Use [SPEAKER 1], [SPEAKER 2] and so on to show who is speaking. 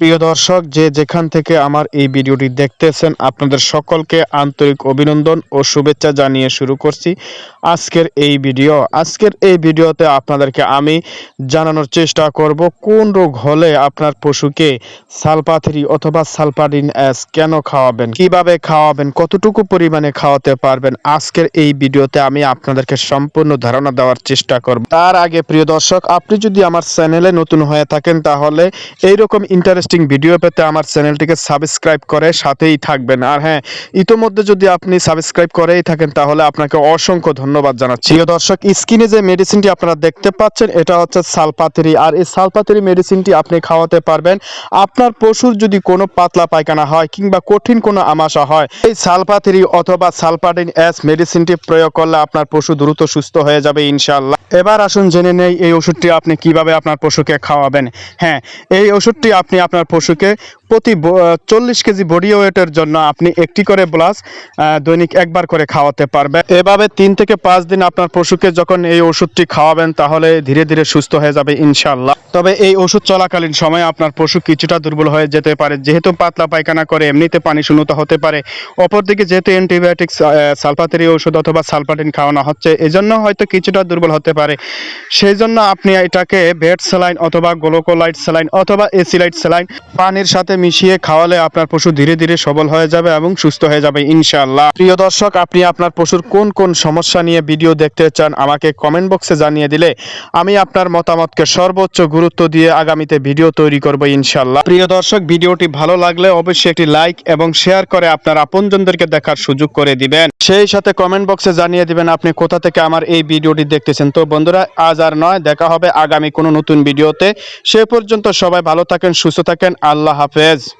[SPEAKER 1] প্রিয় দর্শক, যে যেখান থেকে আমার এই ভিডিওটি দেখতেছেন, আপনাদের সকলকে আন্তরিক অভিনন্দন ও শুভেচ্ছা জানিয়ে শুরু করছি আজকের এই ভিডিও। আজকের এই ভিডিওতে আপনাদেরকে আমি জানানোর চেষ্টা করব, কোন রোগ হলে আপনার পশুকে সালপাথরি অথবা সালপাডিন এস কেন খাওয়াবেন, কীভাবে খাওয়াবেন, কতটুকু পরিমাণে খাওয়াতে পারবেন, আজকের এই ভিডিওতে আমি আপনাদেরকে সম্পূর্ণ ধারণা দেওয়ার চেষ্টা করব। তার আগে প্রিয় দর্শক, আপনি যদি আমার চ্যানেলে নতুন হয়ে থাকেন, তাহলে এইরকম ইন্টারেস্টিং ভিডিও পেতে আমার চ্যানেলটিকে সাবস্ক্রাইব করে, সাথেই থাকবেন। আর হ্যাঁ ইতোমধ্যে যদি আপনি সাবস্ক্রাইব করেই থাকেন, তাহলে আপনাকে অসংখ্য ধন্যবাদ জানাচ্ছি। প্রিয় দর্শক স্ক্রিনে যে মেডিসিনটি আপনারা দেখতে পাচ্ছেন, এটা হচ্ছে সালপাতেরি আর এই সালপাতেরি মেডিসিনটি আপনি খাওয়াতে পারবেন। আপনার পশুর যদি কোনো পাতলা পায়খানা হয় কিংবা কঠিন কোনো আমাশা হয়, এই সালপাতেরি অথবা সালপাডিন এস মেডিসিনটি প্রয়োগ করলে আপনার পশু দ্রুত সুস্থ হয়ে যাবে, ইনশাআল্লাহ। এবার আসুন জেনে নেই এই ওষুধটি আপনি কীভাবে আপনার পশুকে খাওয়াবেন। হ্যাঁ এই ওষুধটি আপনি আপনার পশুকে প্রতি চল্লিশ কেজি বডি ওয়েটের জন্য আপনি একটি করে প্লাস দৈনিক একবার করে খাওয়াতে পারবেন। এভাবে তিন থেকে পাঁচ দিন আপনার পশুকে যখন এই ওষুধটি খাওয়াবেন, তাহলে ধীরে ধীরে সুস্থ হয়ে যাবে ইনশাল্লাহ তবে এই ওষুধ চলাকালীন সময়ে আপনার পশু কিছুটা দুর্বল হয়ে যেতে পারে। যেহেতু পাতলা পায়খানা করে, এমনিতে পানি শূন্যতা হতে পারে। অপরদিকে যেহেতু অ্যান্টিবায়োটিক সালফাতেরি ওষুধ অথবা সালফাটিন খাওয়ানো হচ্ছে, এজন্য হয়তো কিছুটা দুর্বল হতে পারে। সেই জন্য আপনি এটাকে বেড স্যালাইন অথবা গ্লোকোলাইট স্যালাইন অথবা এসিলাইট স্যালাইন পানির সাথে মিশিয়ে খাওয়ালে আপনার পশু ধীরে ধীরে সবল হয়ে যাবে এবং সুস্থ হয়ে যাবে, ইনশাআল্লাহ। প্রিয় দর্শক, আপনি আপনার পশুর কোন কোন সমস্যা নিয়ে ভিডিও দেখতে চান, আমাকে কমেন্ট বক্সে জানিয়ে দিলে আমি আপনার মতামতকে সর্বোচ্চ গুরুত্ব দিয়ে আগামীতে ভিডিও তৈরি করব, ইনশাআল্লাহ। প্রিয় দর্শক, ভিডিওটি ভালো লাগলে অবশ্যই একটি লাইক এবং শেয়ার করে আপনার আপনজনদেরকে দেখার সুযোগ করে দিবেন। সেই সাথে কমেন্ট বক্সে জানিয়ে দিবেন, আপনি কোথা থেকে আমার এই ভিডিওটি দেখতেছেন। তো বন্ধুরা, আজ আর নয়, দেখা হবে আগামী কোনো নতুন ভিডিওতে। সে পর্যন্ত সবাই ভালো থাকেন, সুস্থ থাকেন, আল্লাহ হাফেজ। is.